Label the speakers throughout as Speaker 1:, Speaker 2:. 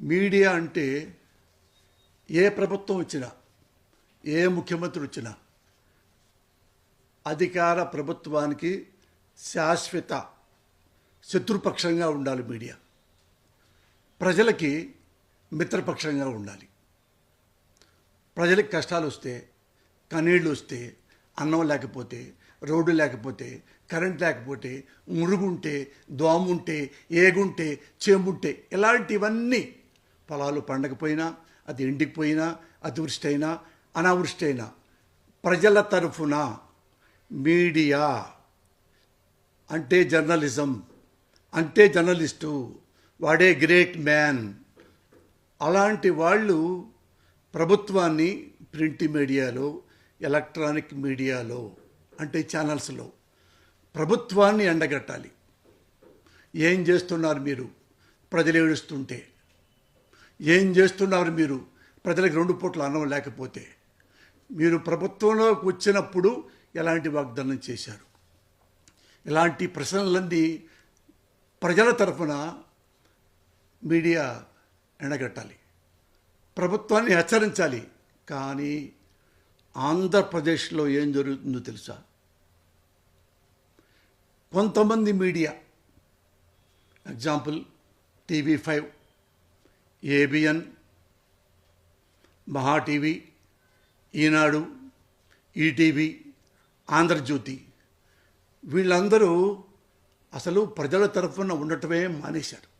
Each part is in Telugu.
Speaker 1: మీడియా అంటే ఏ ప్రభుత్వం వచ్చినా ఏ ముఖ్యమంత్రి వచ్చినా అధికార ప్రభుత్వానికి శాశ్వత శత్రుపక్షంగా ఉండాలి మీడియా. ప్రజలకి మిత్రపక్షంగా ఉండాలి. ప్రజలకు కష్టాలు వస్తే కన్నీళ్ళు వస్తే అన్నం లేకపోతే రోడ్డు లేకపోతే కరెంట్ లేకపోతే మురుగుంటే దోముంటే ఏగుంటే చేముంటే ఇలాంటివన్నీ పొలాలు పండకపోయినా అది ఎండిపోయినా అతివృష్టి అయినా అనావృష్టి అయినా ప్రజల తరఫున మీడియా అంటే జర్నలిజం అంటే జర్నలిస్టు వాడే గ్రేట్ మ్యాన్. అలాంటి వాళ్ళు ప్రభుత్వాన్ని ప్రింట్ మీడియాలో ఎలక్ట్రానిక్ మీడియాలో అంటే ఛానల్స్లో ప్రభుత్వాన్ని ఎండగట్టాలి. ఏం చేస్తున్నారు మీరు? ప్రజలు ఏడుస్తుంటే ఏం చేస్తున్నారు మీరు? ప్రజలకు రెండు పూట్ల అన్నం లేకపోతే. మీరు ప్రభుత్వంలోకి వచ్చినప్పుడు ఎలాంటి వాగ్దానం చేశారు? ఇలాంటి ప్రశ్నలన్నీ ప్రజల తరఫున మీడియా ఎండగట్టాలి ప్రభుత్వాన్ని హెచ్చరించాలి. కానీ ఆంధ్రప్రదేశ్లో ఏం జరుగుతుందో తెలుసా? కొంతమంది media example TV five ABN Maha TV Eenadu ETV Andhrajyothy. వీళ్ళందరూ అసలు ప్రజల తరఫున ఉండటమే మానేశారు.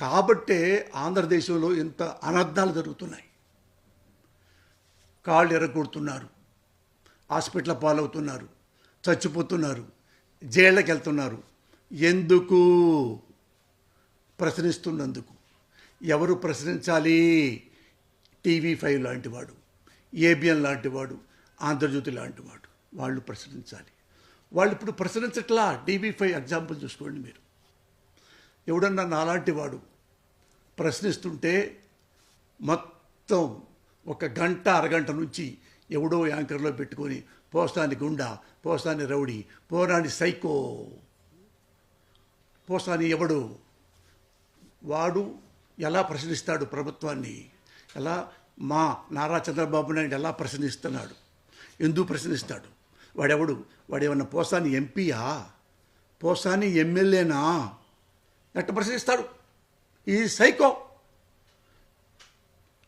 Speaker 1: కాబట్టే ఆంధ్రదేశంలో ఇంత అనర్థాలు జరుగుతున్నాయి. కాళ్ళు ఎరగొడుతున్నారు. హాస్పిటల్ పాలవుతున్నారు. చచ్చిపోతున్నారు. జైళ్ళకి వెళ్తున్నారు ఎందుకు? ప్రశ్నిస్తున్నందుకు. ఎవరు ప్రశ్నించాలి? టీవీ ఫైవ్ లాంటివాడు ఏబిఎన్ లాంటివాడు ఆంధ్రజ్యోతి లాంటివాడు వాళ్ళు ప్రశ్నించాలి. వాళ్ళు ఇప్పుడు ప్రశ్నించట్లా? టీవీ ఫైవ్ ఎగ్జాంపుల్ చూసుకోండి మీరు. ఎవడన్నా నాలాంటి వాడు ప్రశ్నిస్తుంటే మొత్తం ఒక గంట అరగంట నుంచి ఎవడో యాంకర్లో పెట్టుకొని పోస్తాని గుండా పోస్తాని రౌడీ పోరాని సైకో పోస్తాని ఎవడు? వాడు ఎలా ప్రశ్నిస్తాడు ప్రభుత్వాన్ని? ఎలా మా నారా చంద్రబాబు నాయుడు ఎలా ప్రశ్నిస్తున్నాడు? ఎందుకు ప్రశ్నిస్తాడు? వాడెవడు? వాడేమన్నా పోసాని ఎంపీయా? పోసాని ఎమ్మెల్యేనా? ఎట్ట ప్రశ్నిస్తాడు. ఈ సైకో